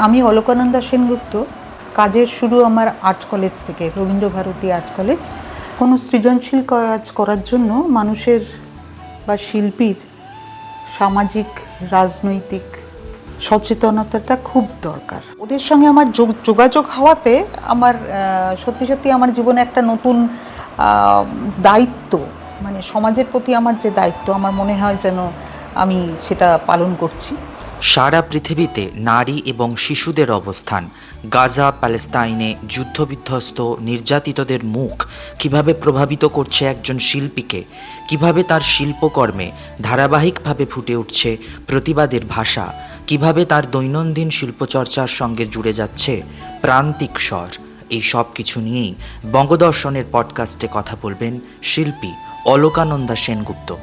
আমি অলকানন্দা সেনগুপ্ত, কাজের শুরু আমার আর্ট কলেজ থেকে রবীন্দ্রভারতী আর্ট কলেজ। কোনো সৃজনশীল কাজ করার জন্য মানুষের বা শিল্পীর সামাজিক, রাজনৈতিক সচেতনতাটা খুব দরকার। ওদের সঙ্গে আমার যোগ- যোগাযোগ হওয়াতে আমার সত্যি সত্যি আমার জীবনে একটা নতুন দায়িত্ব মানে সমাজের প্রতি আমার যে দায়িত্ব, আমার মনে হয় যেন আমি সেটা পালন করছি। সারা পৃথিবীতে নারী এবং শিশুদের অবস্থান, গাজা, প্যালেস্তাইনে যুদ্ধবিধ্বস্ত নির্যাতিতদের মুখ কীভাবে প্রভাবিত করছে একজন শিল্পীকে, কীভাবে তার শিল্পকর্মে ধারাবাহিকভাবে ফুটে উঠছে প্রতিবাদের ভাষা, কীভাবে তার দৈনন্দিন শিল্পচর্চার সঙ্গে জুড়ে যাচ্ছে প্রান্তিক স্বর, এই সব কিছু নিয়েই বঙ্গদর্শনের পডকাস্টে কথা বলবেন শিল্পী অলোকানন্দা সেনগুপ্ত।